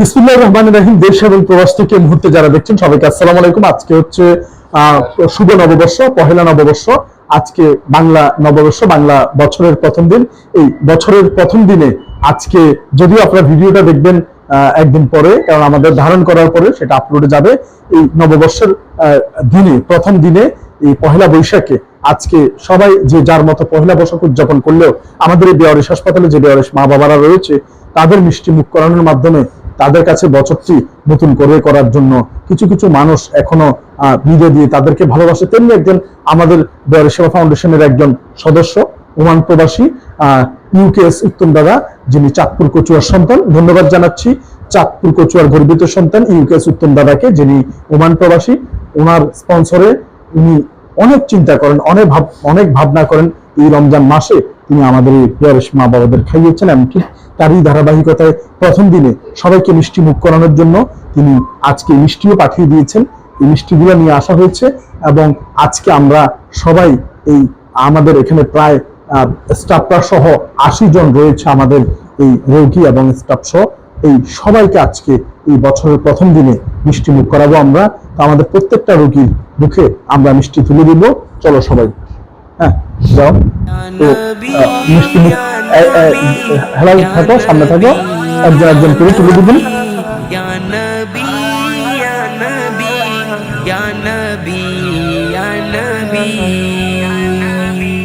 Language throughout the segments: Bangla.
বিসমুল্লাহ রহমান রাহিম, দেশ এবং প্রবাস থেকে মুহূর্তে যারা দেখছেন সবাইকে আসসালামু আলাইকুম। আজকে হচ্ছে শুভ নববর্ষ, পহেলা নববর্ষ। আজকে বাংলা নববর্ষ, বাংলা বছরের প্রথম দিন। এই বছরের প্রথম দিনে আজকে যদিও আপনারা ভিডিওটা দেখবেন একদিন পরে, কারণ আমাদের ধারণ করার পরে সেটা আপলোডে যাবে। এই নববর্ষের দিনে, প্রথম দিনে এই পহেলা বৈশাখে আজকে সবাই যে যার মতো পহেলা বৈশাখ উদযাপন করলেও আমাদের এই বেয়ারিশ হাসপাতালে যে বেয়ারিশ মা বাবারা রয়েছে, তাদের মিষ্টি মুখ করানোর মাধ্যমে তাদের কাছে বছরটি নতুন করে করার জন্য কিছু কিছু মানুষ এখনও বিদে দিয়ে তাদেরকে ভালোবাসে। তেমনি একজন আমাদের বেয়ারি সেবা ফাউন্ডেশনের একজন সদস্য, ওমান প্রবাসী ইউকেএস উত্তম দাদা, যিনি চাঁদপুর কচুয়ার সন্তান। ধন্যবাদ জানাচ্ছি চাঁদপুর কচুয়ার গর্বিত সন্তান ইউকেএস উত্তম দাদাকে, যিনি ওমান প্রবাসী। ওনার স্পন্সরে উনি অনেক চিন্তা করেন, অনেক ভাব, অনেক ভাবনা করেন এই রমজান মাসে। তিনি আমাদের এই মা বাবাদের খাইয়েছেন এমনকি তারই ধারাবাহিকতায় প্রথম দিনে সবাইকে মিষ্টি মুখ করানোর জন্য তিনি আজকে মিষ্টিও পাঠিয়ে দিয়েছেন। এই মিষ্টিগুলো নিয়ে আসা হয়েছে এবং আজকে আমরা সবাই এই আমাদের এখানে প্রায় স্টাফরা সহ আশি জন রয়েছে আমাদের এই রোগী এবং স্টাফ সহ। এই সবাইকে আজকে এই বছরের প্রথম দিনে মিষ্টি মুখ করাবো আমরা। তো আমাদের প্রত্যেকটা রোগীর মুখে আমরা মিষ্টি তুলে দিব। চলো সবাই। হ্যাঁ। যাও তো আহ, মিষ্টি মুখ হেলাল থাকো সামনে থাকো একজন একজন করে তুলে দিবেন या नबी या नबी या नबी या नबी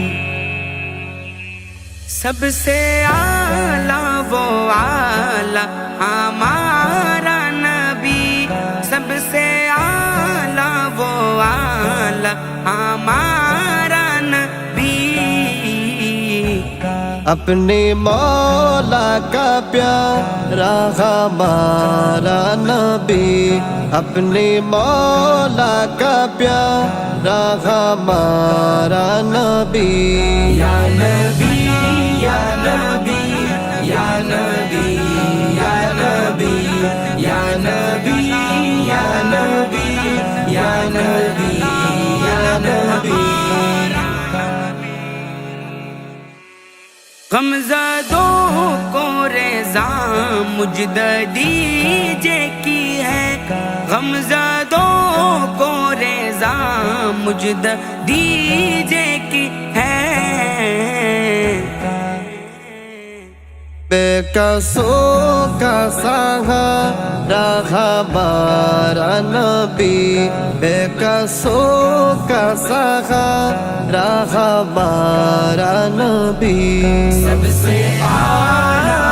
सबसे आला वो आला हमारा नबी सबसे आला वो आला हमारा अपने मौला का प्यारा हमारा नबी अपने मौला का प्यारा हमारा नबी या नबी या नबी या नबी या नबी या नबी या नबी या नबी या नबी गमजदों को रेजा मुजद दीजे की है। गमजदों को रेजा मुजद दीजे की कसो कसाहा रहा बारा नबी बेकसो कसाहा रहा बारा नबी सबसे आला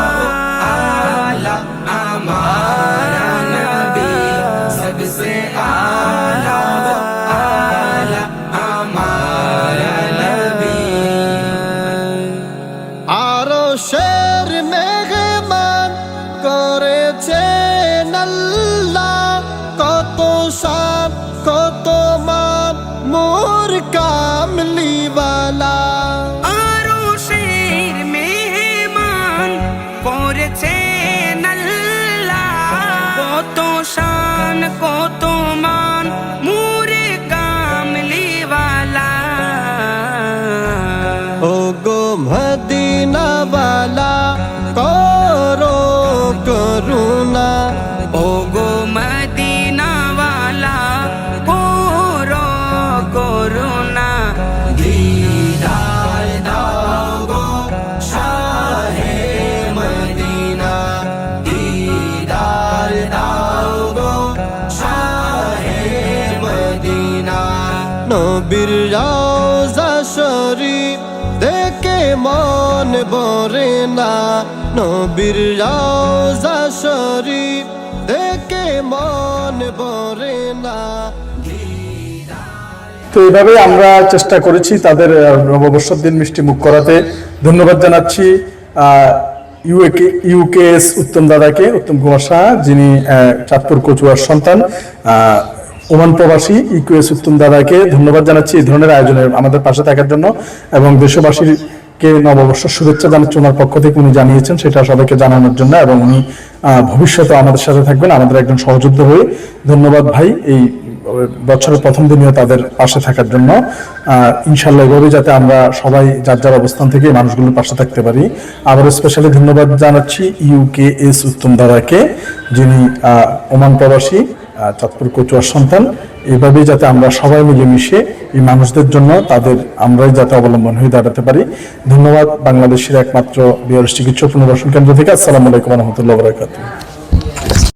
করেছেন কত শান কত মান মুরে কামলিওয়ালা। ও গো মদিনাওয়ালা মন বরে না, নবীর রাজা শরীফ দেখে মন বরে না। তো এইভাবে আমরা চেষ্টা করেছি তাদের নববর্ষের দিন মিষ্টি মুখ করাতে। ধন্যবাদ জানাচ্ছি ইউকে ইউকেএস উত্তম দাদাকে, উত্তম কুমার শাহ যিনি চাঁদপুর কচুয়ার সন্তান। ওমান প্রবাসী ইউকেএস উত্তম দাদাকে ধন্যবাদ জানাচ্ছি এই ধরনের আয়োজনের, আমাদের পাশে থাকার জন্য। এবং দেশবাসীর কে নববর্ষ শুভেচ্ছা জানাচ্ছি ওনার পক্ষ থেকে উনি জানিয়েছেন, সেটা সবাইকে জানানোর জন্য এবং উনি ভবিষ্যতে আমাদের সাথে থাকবেন, আমাদের একজন সহযোদ্ধা হয়ে। ধন্যবাদ ভাই, এই বছরের প্রথম দিনেও তাদের পাশে থাকার জন্য। ইনশাল্লাহ এভাবে যাতে আমরা সবাই যার যার অবস্থান থেকে মানুষগুলোর পাশে থাকতে পারি। আবার স্পেশালি ধন্যবাদ জানাচ্ছি ইউকে এস উত্তম দাদাকে যিনি ওমান প্রবাসী। চাঁদপুর কচুয়ার সন্তান। এভাবেই যাতে আমরা সবাই মিলেমিশে এই মানুষদের জন্য তাদের আমরাই যাতে অবলম্বন হয়ে দাঁড়াতে পারি। ধন্যবাদ বাংলাদেশের একমাত্র বিহার চিকিৎসা পুনর্বাসন কেন্দ্র থেকে। আসসালামু আলাইকুম রহমতুল্লাহ বরাকাতুহ।